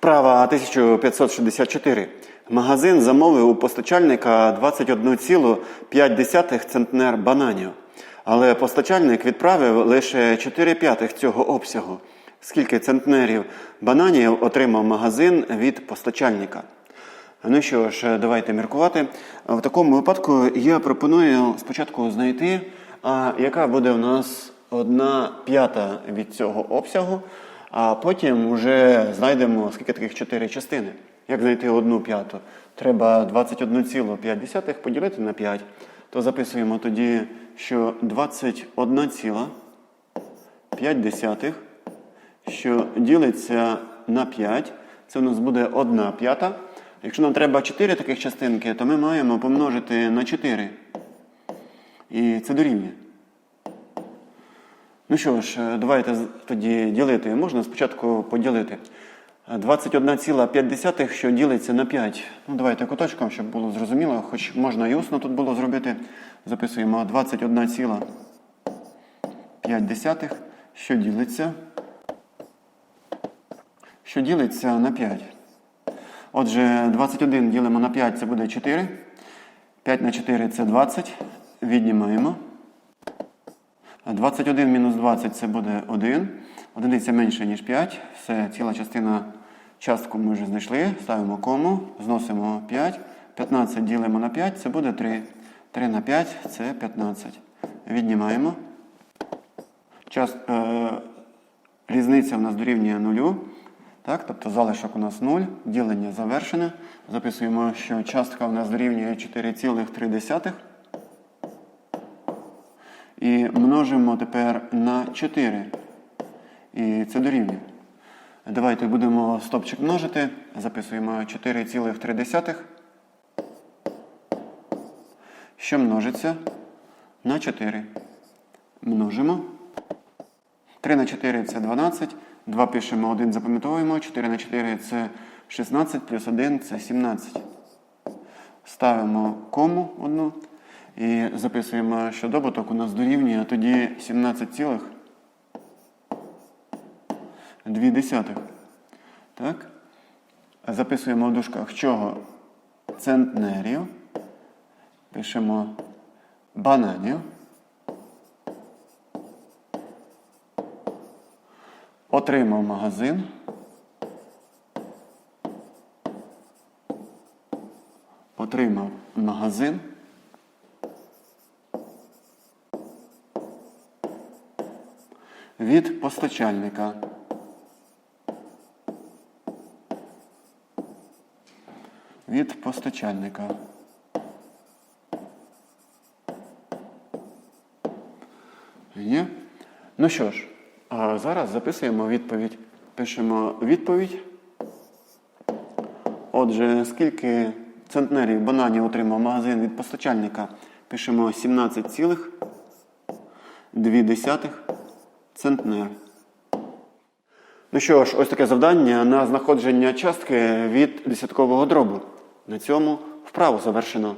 Вправа 1564. Магазин замовив у постачальника 21,5 центнер бананів. Але постачальник відправив лише 4 п'ятих цього обсягу. Скільки центнерів бананів отримав магазин від постачальника? Ну що ж, давайте міркувати. В такому випадку я пропоную спочатку знайти, яка буде у нас одна п'ята від цього обсягу, а потім вже знайдемо скільки таких чотири частини. Як знайти одну п'яту? Треба 21,5 поділити на 5. То записуємо тоді, що 21,5, що ділиться на 5, це у нас буде 1 п'ята. Якщо нам треба 4 таких частинки, то ми маємо помножити на 4. І це дорівнює. Ну що ж, давайте тоді ділити. Можна спочатку поділити. 21,5, що ділиться на 5. Ну, давайте куточком, щоб було зрозуміло, хоч можна і усно тут було зробити. Записуємо 21,5, що ділиться. Що ділиться на 5. Отже, 21 ділимо на 5, це буде 4. 5 на 4 це 20. Віднімаємо. А 21 мінус 20 це буде 1. Одиниця менше, ніж 5. Все, ціла частина частку ми вже знайшли. Ставимо кому, зносимо 5. 15 ділимо на 5, це буде 3. 3 на 5 це 15. Віднімаємо. Час, е, різниця в нас дорівнює 0. Так, тобто залишок у нас 0, ділення завершене. Записуємо, що частка у нас дорівнює 4,3. І множимо тепер на 4. І це дорівнює. Давайте будемо стопчик множити. Записуємо 4,3. Що множиться на 4. Множимо. 3 на 4 це 12. 2 пишемо, 1 запам'ятовуємо. 4 на 4 це 16, плюс 1 це 17. Ставимо кому одну і записуємо, що добуток у нас дорівнює тоді 17,2. Так? Записуємо в дужках чого? Центнерів. Пишемо бананів. Отримав магазин. Отримав магазин. Від постачальника. Від постачальника. Є. Ну що ж, зараз записуємо відповідь. Пишемо відповідь. Отже, скільки центнерів бананів отримав магазин від постачальника? Пишемо 17,2 центнер. Ну що ж, ось таке завдання на знаходження частки від десяткового дробу. На цьому вправу завершено.